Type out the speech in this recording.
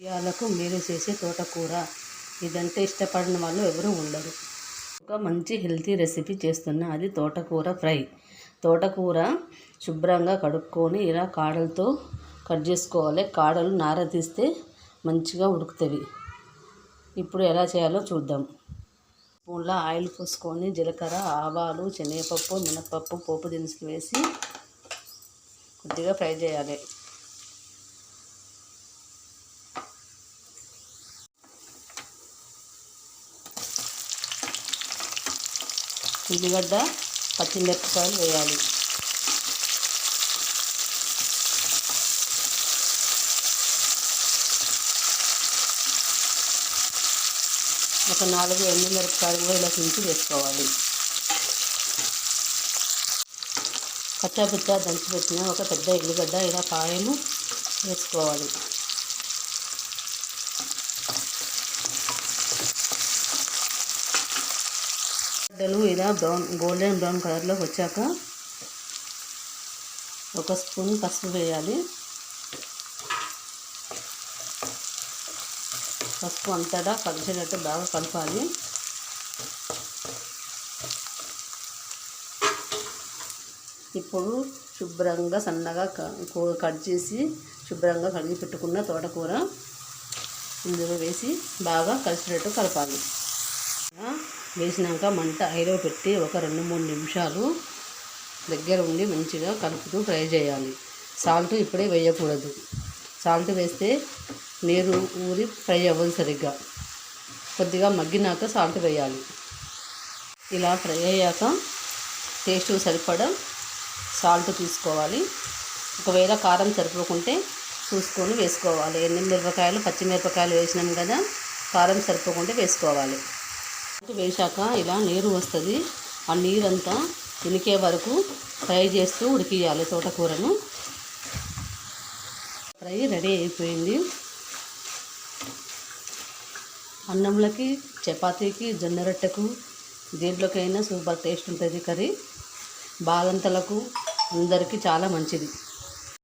ఇవాళకు మీరు చేసే తోటకూర ఇదంటే ఇష్టపడిన వాళ్ళు ఎవరు ఉండరు. ఒక మంచి హెల్తీ రెసిపీ చేస్తున్నా అది తోటకూర ఫ్రై. తోటకూర శుభ్రంగా కడుక్కొని ఇలా కాడలతో కట్ చేసుకోవాలి. కాడలు నార తీస్తే మంచిగా ఉడుకుతాయి ఇప్పుడు ఎలా చేయాలో చూద్దాం. స్పూన్లో ఆయిల్ పోసుకొని జీలకర్ర ఆవాలు శనగపప్పు మినపప్పు పోపు దినుసులు వేసి కొద్దిగా ఫ్రై చేయాలి. ఉల్లిగడ్డ పచ్చిమిరపకాయలు వేయాలి. ఒక నాలుగు ఎండుమిరపకాయలు కూడా ఇలా తుంచి వేసుకోవాలి. కచ్చాపిచ్చా దంచి పెట్టిన ఒక పెద్ద ఎల్లిగడ్డ ఇలా కాయను వేసుకోవాలి. గడ్డలు ఇలా బ్రౌన్ గోల్డెన్ బ్రౌన్ కలర్లో వచ్చాక ఒక స్పూన్ పసుపు వేయాలి. పసుపు అంతటా కలిసేటట్టు బాగా కలపాలి. ఇప్పుడు శుభ్రంగా సన్నగా క- కట్ చేసి శుభ్రంగా కడిగి పెట్టుకున్న తోటకూర ఇందులో వేసి బాగా కలిసేటట్టు కలపాలి. వేసినాక మంట ఐలో పెట్టి ఒక రెండు మూడు నిమిషాలు దగ్గర ఉండి మంచిగా కలుపుతూ ఫ్రై చేయాలి. సాల్ట్ ఇప్పుడే వేయకూడదు. సాల్ట్ వేస్తే నీరు ఊరి ఫ్రై అవ్వదు సరిగ్గా. కొద్దిగా మగ్గినాక సాల్ట్ వేయాలి. ఇలా ఫ్రై అయ్యాక టేస్ట్ సరిపడా సాల్ట్ తీసుకోవాలి. ఒకవేళ కారం సరిపోకుంటే చూసుకొని వేసుకోవాలి. ఎన్ని మిరపకాయలు పచ్చిమిరపకాయలు వేసినాం కదా కారం సరిపోకుంటే వేసుకోవాలి. వేశాక ఇలా నీరు వస్తుంది. ఆ నీరంతా ఉనికే వరకు ఫ్రై చేస్తూ ఉడికియాలి తోటకూరను. ఫ్రై రెడీ అయిపోయింది. అన్నంలోకి చపాతీకి జొన్న రొట్టెకు దేంట్లోకైనా సూపర్ టేస్ట్ ఉంటుంది కర్రీ. బాలంతలకు అందరికీ చాలా మంచిది.